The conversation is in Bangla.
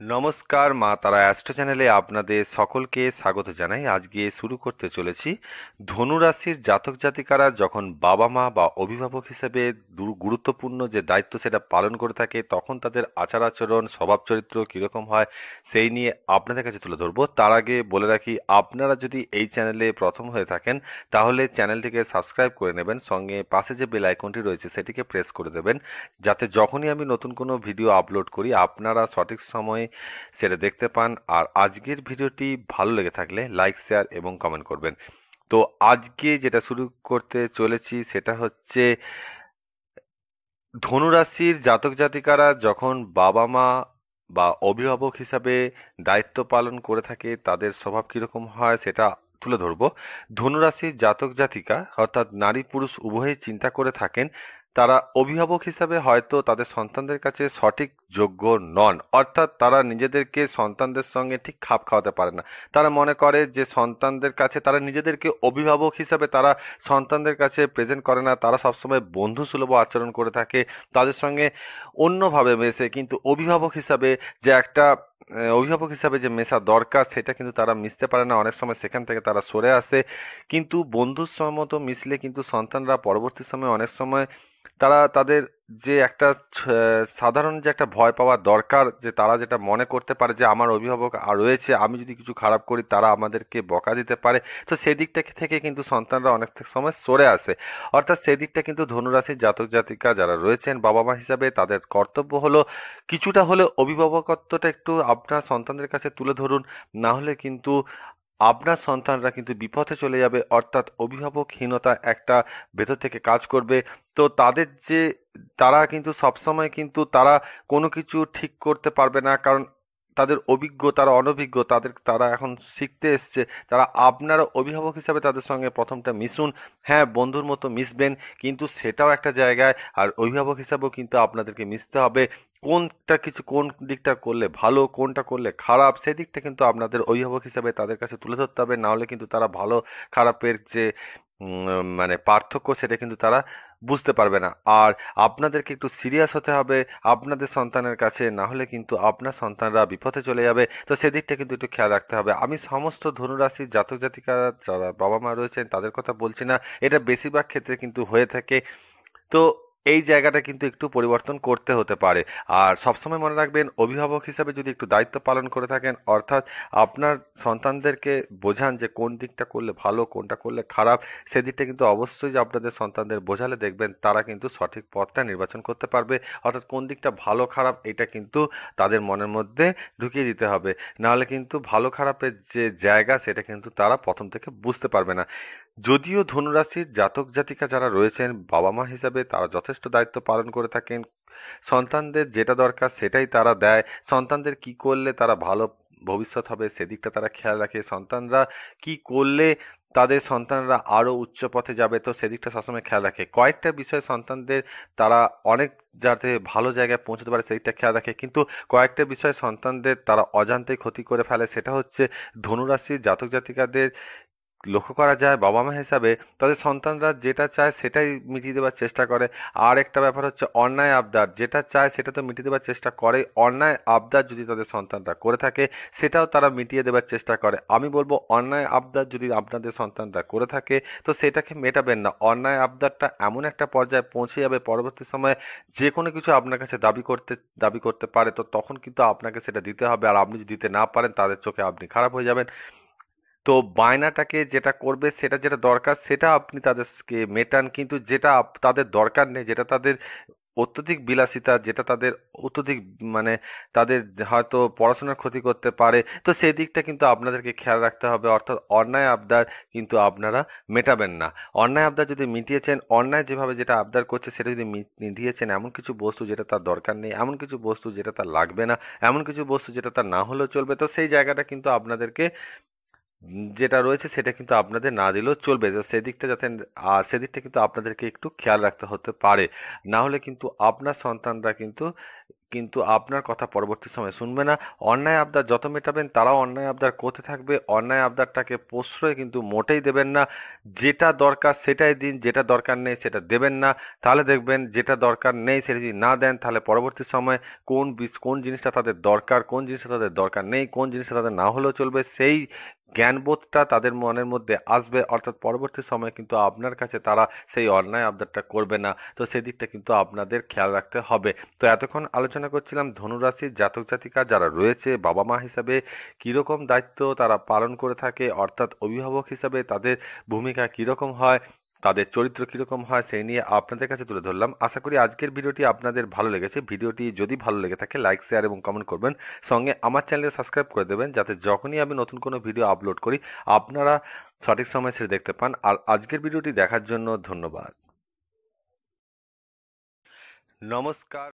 নমস্কার, মা তারা অ্যাস্ট্রো চ্যানেলে আপনাদের সকলকে স্বাগত জানাই। আজকে শুরু করতে চলেছি ধনু রাশির জাতক জাতিকারা যখন বাবা মা বা অভিভাবক হিসেবে গুরুত্বপূর্ণ যে দায়িত্ব সেটা পালন করে থাকে, তখন তাদের আচার আচরণ, স্বভাব চরিত্র কীরকম হয় সেই নিয়ে আপনাদের কাছে তুলে ধরবো। তার আগে বলে রাখি, আপনারা যদি এই চ্যানেলে প্রথম হয়ে থাকেন, তাহলে চ্যানেলটিকে সাবস্ক্রাইব করে নেবেন, সঙ্গে পাশে যে বেল আইকনটি রয়েছে সেটিকে প্রেস করে দেবেন, যাতে যখনই আমি নতুন কোনো ভিডিও আপলোড করি, আপনারা সঠিক সময়ে সেটা দেখতে পান। আর আজকের ভিডিওটি ভালো লেগে থাকলে লাইক, শেয়ার এবং কমেন্ট করবেন। তো আজকে যেটা শুরু করতে চলেছি সেটা হচ্ছে ধনুরাশির জাতক জাতিকারা যখন বাবা মা বা অভিভাবক হিসাবে দায়িত্ব পালন করে থাকে, তাদের স্বভাব কীরকম হয় সেটা তুলে ধরবো। ধনুরাশির জাতক জাতিকা অর্থাৎ নারী পুরুষ উভয়ই চিন্তা করে থাকেন তারা অভিভাবক হিসাবে হয়তো তাদের সন্তানদের কাছে সঠিক যোগ্য নন। অর্থাৎ তারা নিজেদেরকে সন্তানদের সঙ্গে ঠিক খাপ খাওয়াতে পারে না। তারা মনে করে যে সন্তানদের কাছে, তারা নিজেদেরকে অভিভাবক হিসাবে তারা সন্তানদের কাছে প্রেজেন্ট করে না। তারা সবসময় বন্ধু সুলভ আচরণ করে থাকে, তাদের সঙ্গে অন্যভাবে মেশে। কিন্তু অভিভাবক হিসাবে যে একটা অভিভাবক হিসাবে যে মেশা দরকার, সেটা কিন্তু তারা মিশতে পারে না। অনেক সময় সেখান থেকে তারা সরে আসে। কিন্তু বন্ধুর মতো মিশলে কিন্তু সন্তানরা পরবর্তী সময়ে অনেক সময় তারা তাদের যে একটা সাধারণ যে একটা ভয় পাওয়া দরকার, যে তারা যেটা মনে করতে পারে যে আমার অভিভাবক আর রয়েছে, আমি যদি কিছু খারাপ করি তারা আমাদেরকে বকা দিতে পারে। তো সেই দিকটা থেকে কিন্তু সন্তানরা অনেক সময় সরে আসে। অর্থাৎ সেই দিকটা কিন্তু ধনুরাশির জাতক জাতিকা যারা রয়েছেন বাবা মা হিসাবে তাদের কর্তব্য হলো কিছুটা হলে অভিভাবকত্বটা একটু আপনার সন্তানদের কাছে তুলে ধরুন, না হলে কিন্তু আপনার সন্তানরা কিন্তু বিপথে চলে যাবে, অর্থাৎ অভিভাবকহীনতা একটা ভেতর থেকে কাজ করবে। তো তাদের যে, তারা কিন্তু সবসময় কিন্তু তারা কোনো কিছু ঠিক করতে পারবে না, কারণ তাদের অভিজ্ঞ, তারা অনভিজ্ঞ, তাদের, তারা এখন শিখতে এসছে। তারা আপনার অভিভাবক হিসাবে তাদের সঙ্গে প্রথমটা মিশুন। হ্যাঁ বন্ধুর মতো মিশবেন, কিন্তু সেটাও একটা জায়গায়, আর অভিভাবক হিসাবেও কিন্তু আপনাদেরকে মিশতে হবে। কোনটা কিছু কোন দিকটা করলে ভালো, কোনটা করলে খারাপ, সেই দিকটা কিন্তু আপনাদের অভিভাবক হিসাবে তাদের কাছে তুলে ধরতে হবে। নাহলে কিন্তু তারা ভালো, খারাপের যে মানে পার্থক্য সেটা কিন্তু তারা বুঝতে পারবে না। আর আপনাদেরকে একটু সিরিয়াস হতে হবে আপনাদের সন্তানের কাছে, না হলে কিন্তু আপনার সন্তানরা বিপথে চলে যাবে। তো সেদিকটা কিন্তু একটু খেয়াল রাখতে হবে। আমি সমস্ত ধনুরাশির জাতক জাতিকা যারা বাবা মা রয়েছেন তাদের কথা বলছি না। এটা বেশিরভাগ ক্ষেত্রে কিন্তু হয়ে থাকে। তো এই জায়গাটা কিন্তু একটু পরিবর্তন করতে হতে পারে। আর সবসময় মনে রাখবেন, অভিভাবক হিসাবে যদি একটু দায়িত্ব পালন করে থাকেন, অর্থাৎ আপনার সন্তানদেরকে বোঝান যে কোন দিকটা করলে ভালো, কোনটা করলে খারাপ, সেদিকটা কিন্তু অবশ্যই যে আপনাদের সন্তানদের বোঝালে দেখবেন, তারা কিন্তু সঠিক পথটা নির্বাচন করতে পারবে। অর্থাৎ কোন দিকটা ভালো, খারাপ, এটা কিন্তু তাদের মনের মধ্যে ঢুকিয়ে দিতে হবে। নাহলে কিন্তু ভালো, খারাপের যে জায়গা, সেটা কিন্তু তারা প্রথম থেকে বুঝতে পারবে না। যদিও ধনুরাশির জাতক জাতিকা যারা রয়েছেন বাবা মা হিসাবে তারা যথেষ্ট দায়িত্ব পালন করে থাকেন। সন্তানদের যেটা দরকার সেটাই তারা দেয়। সন্তানদের কি করলে তারা ভালো ভবিষ্যৎ হবে সেদিকটা তারা খেয়াল রাখে। সন্তানরা কি করলে তাদের সন্তানরা আরও উচ্চ পথে যাবে, তো সেদিকটা সবসময় খেয়াল রাখে। কয়েকটা বিষয় সন্তানদের তারা অনেক যাতে ভালো জায়গায় পৌঁছতে পারে সেদিকটা খেয়াল রাখে। কিন্তু কয়েকটা বিষয় সন্তানদের তারা অজান্তেই ক্ষতি করে ফেলে, সেটা হচ্ছে ধনুরাশির জাতক জাতিকাদের লক্ষ্য করা যায় বাবা মা হিসাবে তাদের সন্তানরা যেটা চায় সেটাই মিটিয়ে দেওয়ার চেষ্টা করে। আর একটা ব্যাপার হচ্ছে অন্যায় আবদার, যেটা চায় সেটা তো মিটিয়ে দেওয়ার চেষ্টা করে। অন্যায় আবদার যদি তাদের সন্তানরা করে থাকে, সেটাও তারা মিটিয়ে দেওয়ার চেষ্টা করে। আমি বলব অন্যায় আবদার যদি আপনাদের সন্তানরা করে থাকে, তো সেটাকে মেটাবেন না। অন্যায় আবদারটা এমন একটা পর্যায়ে পৌঁছে যাবে পরবর্তী সময়ে যে কোনো কিছু আপনার কাছে দাবি করতে দাবি করতে পারে, তো তখন কিন্তু আপনাকে সেটা দিতে হবে। আর আপনি যদি দিতে না পারেন, তাদের চোখে আপনি খারাপ হয়ে যাবেন। তো বায়নাটাকে যেটা করবে, সেটা যেটা দরকার, সেটা আপনি তাদেরকে মেটান। কিন্তু যেটা তাদের দরকার নেই, যেটা তাদের অত্যধিক বিলাসিতা, যেটা তাদের অত্যধিক মানে তাদের হয়তো পড়াশোনার ক্ষতি করতে পারে, তো সেই দিকটা কিন্তু আপনাদেরকে খেয়াল রাখতে হবে। অর্থাৎ অন্যায় আবদার কিন্তু আপনারা মেটাবেন না। অন্যায় আবদার যদি মিটিয়েছেন, অন্যায় যেভাবে যেটা আবদার করছে, সেটা যদি মিটিয়েছেন এমন কিছু বস্তু যেটা তার দরকার নেই, এমন কিছু বস্তু যেটা তার লাগবে না, এমন কিছু বস্তু যেটা তার না হলেও চলবে, তো সেই জায়গাটা কিন্তু আপনাদেরকে যেটা রয়েছে সেটা কিন্তু আপনাদের না দিলেও চলবে। সেদিকটা যাতে সেদিকটা কিন্তু আপনাদেরকে একটু খেয়াল রাখতে হতে পারে। না হলে কিন্তু আপনার সন্তানরা কিন্তু কিন্তু আপনার কথা পরবর্তী সময় শুনবে না। অন্যায় আবদার যত মেটাবেন, তারাও অন্যায় আবদার করতে থাকবে। অন্যায় আবদারটাকে প্রশ্রয় কিন্তু মোটেই দেবেন না। যেটা দরকার সেটাই দিন, যেটা দরকার নেই সেটা দেবেন না। তাহলে দেখবেন যেটা দরকার নেই সেটা যদি না দেন, তাহলে পরবর্তী সময় কোন কোন জিনিসটা তাদের দরকার, কোন জিনিসটা তাদের দরকার নেই, কোন জিনিসটা তাদের না হলেও চলবে, সেই জ্ঞানবোধটা তাদের মনের মধ্যে আসবে, অর্থাৎ পরবর্তী সময় কিন্তু আপনার কাছে তারা সেই অন্যায় আবদারটা করবে না। তো সেদিকটা কিন্তু আপনাদের খেয়াল রাখতে হবে। তো এতক্ষণ আলোচনা করছিলাম ধনুরাশির জাতক জাতিকা যারা রয়েছে, বাবা মা হিসাবে কীরকম দায়িত্ব তারা পালন করে থাকে, অর্থাৎ অভিভাবক হিসাবে তাদের ভূমিকা কীরকম হয় তাদের চরিত্র কীরকম হয় সেই নিয়ে আপনাদের কাছে তুলে ধরলাম। আশা করি আজকের ভিডিওটি আপনাদের ভালো লেগেছে। ভিডিওটি যদি ভালো লেগে থাকে, লাইক, শেয়ার এবং কমেন্ট করবেন। সঙ্গে আমার চ্যানেলে সাবস্ক্রাইব করে দেবেন যাতে যখনই আমি নতুন কোনো ভিডিও আপলোড করি, আপনারা সঠিক সময় সেটা দেখতে পান। আর আজকের ভিডিওটি দেখার জন্য ধন্যবাদ। নমস্কার।